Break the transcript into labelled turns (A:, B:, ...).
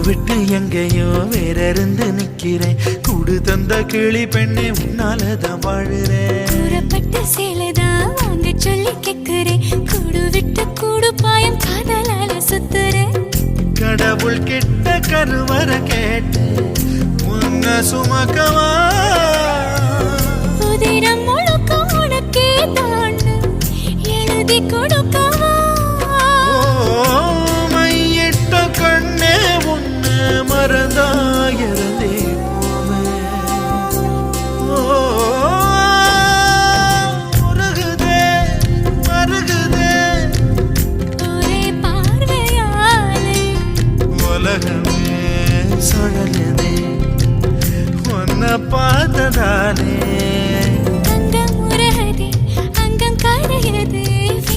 A: விட்டு எங்கேயோ வேற இருந்து நிக்கிறேன் கூடு தந்த கிளி பெண்ணே உன்னாலதான் வாழுறேன்.
B: கூறப்பட்ட சேலைதான் வாங்க சொல்லி கேக்குறேன். கூடு விட்டு கூடு பாயம் காதலால சுத்துறேன்.
A: கடவுள் கிட்ட கருவற கேட்டு உன்னை சுமக்கவா?
B: உதிரம் முழுக்க உனக்கே தான். எழுதி கொடுக்கவா உலகமே சுழலுதே உன்னை பார்த்ததாலே